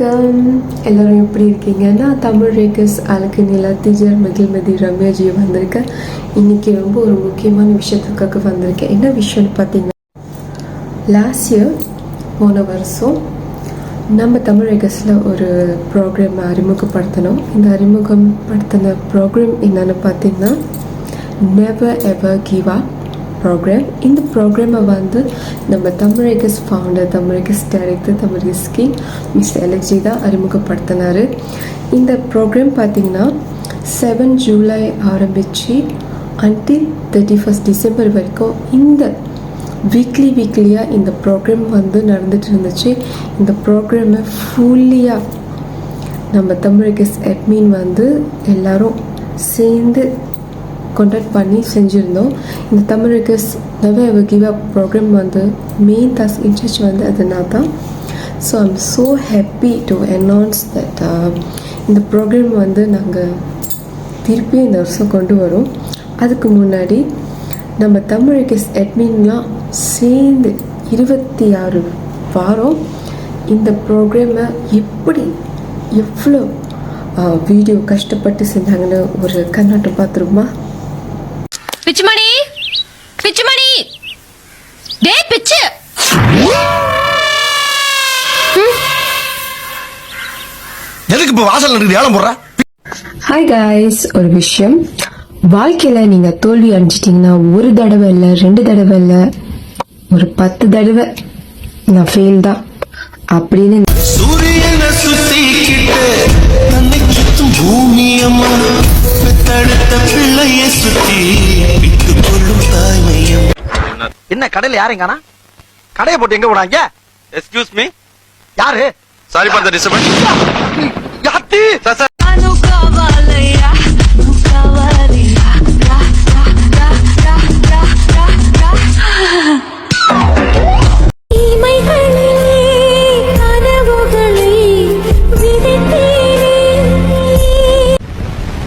வணக்கம். எல்லோரும் எப்படி இருக்கீங்க? நான் தமிழ் ரேகஸ் அழகு நிலா திஜர் மகிழ்மதி ரம்யாஜி வந்திருக்கேன். இன்றைக்கி ரொம்ப ஒரு முக்கியமான விஷயத்துக்காக வந்திருக்கேன். என்ன விஷயம்னு பார்த்தீங்கன்னா லாஸ்ட் இயர் போன வருஷம் நம்ம தமிழ் ரேகஸில் ஒரு ப்ரோக்ராம் அறிமுகப்படுத்தணும் இந்த அறிமுகப்படுத்தின ப்ரோக்ராம் என்னென்னு பார்த்தீங்கன்னா never ever give up program இந்த ப்ரோக்ராமை வந்து நம்ம Tamilagas founder Tamilagas director Tamilagas king miss எலக்ஜி தான் அறிமுகப்படுத்தினார். இந்த ப்ரோக்ராம் பார்த்திங்கன்னா செவன் ஜூலை ஆரம்பித்து அன்டில் தேர்ட்டி ஃபஸ்ட் டிசம்பர் வரைக்கும் இந்த வீக்லி வீக்லியாக இந்த ப்ரோக்ராம் வந்து நடந்துட்டு இருந்துச்சு. இந்த ப்ரோக்ராமை ஃபுல்லியாக நம்ம தமிழகஸ் அட்மின் வந்து எல்லாரும் சேர்ந்து கான்டாக்ட் பண்ணி செஞ்சுருந்தோம். இந்த Tamilagas never give up program வந்து மெயின் தாஸ் இன்ட்ரெஸ்ட் வந்து அது தான் so I'm so happy to announce that இந்த ப்ரோக்ராம் வந்து நாங்கள் திருப்பி இந்த வருஷம் கொண்டு வரோம். அதுக்கு முன்னாடி நம்ம தமிழகஸ் அட்மின்லாம் சேர்ந்து இருபத்தி ஆறு வாரம் இந்த ப்ரோக்ராமை எப்படி எவ்வளோ வீடியோ uh, கஷ்டப்பட்டு செஞ்சாங்கன்னு ஒரு கண்ணாட்டம் பார்த்துருமா பிச்சுமணி! பிச்சுமணி! டேய் பிச்சு! எதுக்கு இப்ப வாசல் இருக்கு ஏலம் போடுற? ஹாய் காய்ஸ் ஒரு விஷயம். வாழ்க்கையில் நீங்கள் தோல்வி அடைஞ்சிட்டிங்கன்னா ஒரு தடவை இல்லை ரெண்டு தடவை இல்லை ஒரு பத்து தடவை நான் ஃபெயில் தான். அப்படின்னு சூரியனை சுத்திக்கிட்டு தன்னை பெத்தெடுத்த பிள்ளைய சுத்தி விட்டுக் கொள்ளும் தாய்மையம். என்ன கடையில யாரும் காணா கடையை போட்டு எங்க போனாங்க? எக்ஸ்கியூஸ் மீ யாரு? சாரி ஃபார் த டிஸ்டர்பன்ஸ் யாத்தி? சார் சார்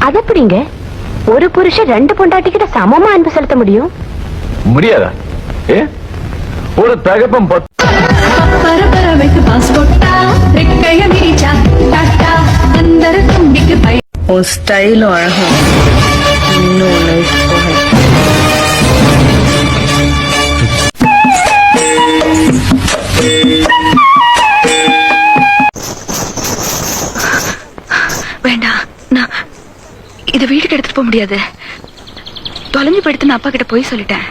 அது எப்படிங்க ஒரு புருஷன் ரெண்டு பொண்டாட்டிக்கிட்ட சமமா அன்பு செலுத்த முடியும்? முடியாதா? ஏ? ஒரு தகப்பம் உன் ஸ்டைலும் அழகும். இத வீட்டுக்கு எடுத்துட்டு போக முடியாது. தொலைஞ்சு போயிடுத்து நான் அப்பா கிட்ட போய் சொல்லிட்டேன்.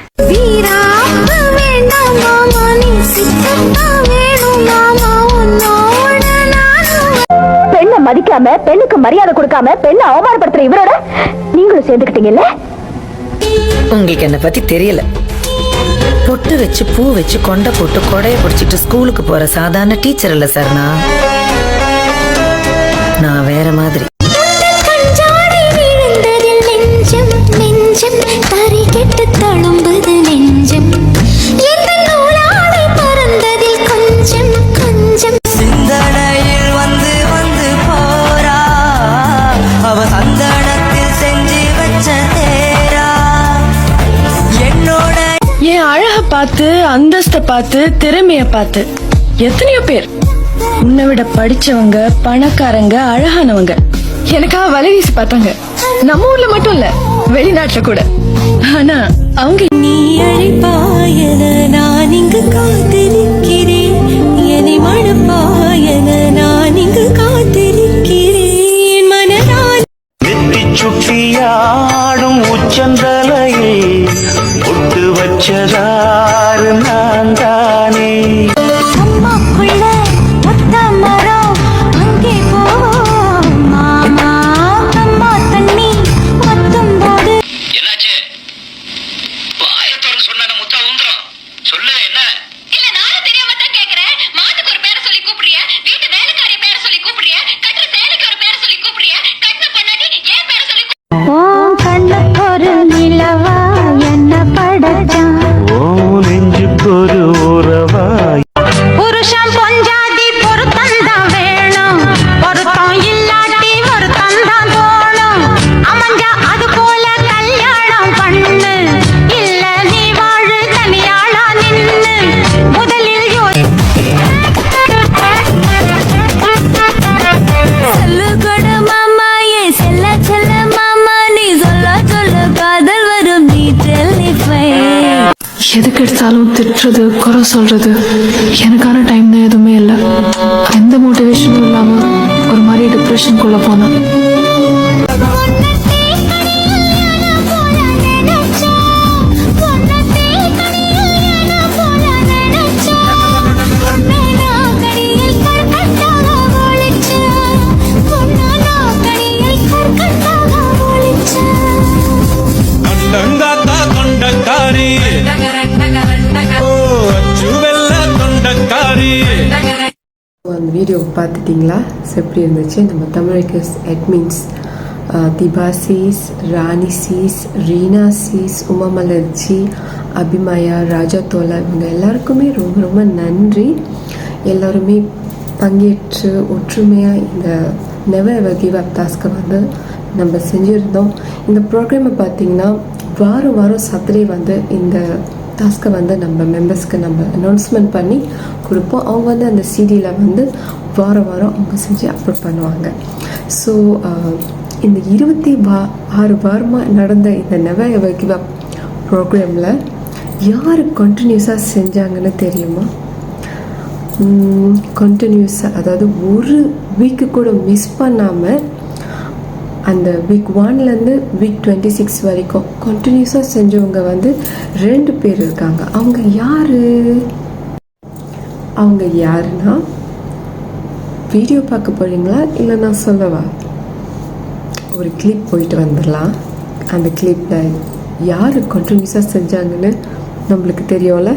பெண்ணை மதிக்காம பெண்ணுக்கு மரியாதை கொடுக்காம பெண்ணை அவமானப்படுத்துற இவரோட நீங்களும் சேர்ந்துக்கிட்டீங்கல்ல? உங்களுக்கு என்ன பத்தி தெரியல. பொட்டு வச்சு பூ வச்சு கொண்டை போட்டு கொடைய பிடிச்சிட்டு ஸ்கூலுக்கு போற சாதாரண டீச்சர் இல்ல சார் நான். பார்த்து அந்தஸ்த பார்த்து திறமைய பார்த்து. எத்தனையோ பேர். உன்னை விட படிச்சவங்க பணக்காரங்க அழகானவங்க. எனக்காக வலை வீசி பார்த்தாங்க. நம்ம ஊர்ல மட்டும் இல்ல வெளிநாட்டுல கூட. ஆனா அவங்க நீ அழைப்பாயன நான் இங்கு காத்து நிற்கிறேன் என்னை மணப்பாயன நான் இங்கு காத்து நிற்கிறேன் மனநாள் நெத்தி சுட்டியாடும் உச்சந்தலையில் பொட்டு வச்சதாறு எதுக்கு எடுத்தாலும் திட்டுறது குறை சொல்றது எனக்கான டைம் தான் எதுவுமே இல்லை. எந்த மோட்டிவேஷனும் இல்லாமல் ஒரு மாதிரி டிப்ரெஷனுக்குள்ளே போனேன் அந்த வீடியோ பார்த்துட்டிங்களா? ஸோ எப்படி இருந்துச்சு? நம்ம Tamilagas admins Deepa sis Rani sis Reena sis Uma Malarji Abhimaya Raja Thola இவங்க எல்லாருக்குமே ரொம்ப ரொம்ப நன்றி. எல்லாருமே பங்கேற்று ஒற்றுமையாக இந்த நெவர் எவர் கிவ் அப் டாஸ்க்கை வந்து நம்ம செஞ்சுருந்தோம். இந்த ப்ரோக்ராமை பார்த்தீங்கன்னா வாரம் வாரம் சாட்டர்டே வந்து இந்த டாஸ்க்கை வந்து நம்ம மெம்பர்ஸ்க்கு நம்ம அனௌன்ஸ்மெண்ட் பண்ணி கொடுப்போம். அவங்க வந்து அந்த சிடியில் வந்து வாரம் வாரம் அவங்க செஞ்சு அப்லோட் பண்ணுவாங்க. ஸோ இந்த இருபத்தி வா ஆறு வாரமாக நடந்த இந்த நெவர் எவர் கிவ் அப் ப்ரோக்ராமில் யார் கண்டினியூஸாக செஞ்சாங்கன்னு தெரியுமா? கண்டினியூஸாக அதாவது ஒரு வீக்கு கூட மிஸ் பண்ணாமல் அந்த வீக் ஒன்லேருந்து வீக் டுவெண்ட்டி சிக்ஸ் வரைக்கும் கண்டினியூஸாக செஞ்சவங்க வந்து ரெண்டு பேர் இருக்காங்க. அவங்க யார்? அவங்க யாருன்னா வீடியோ பார்க்க போகிறீங்களா இல்லை நான் சொல்லவா? ஒரு கிளிப் போயிட்டு வந்துடலாம். அந்த கிளிப்பில் யார் கண்டினியூஸாக செஞ்சாங்கன்னு நம்மளுக்கு தெரியும்ல?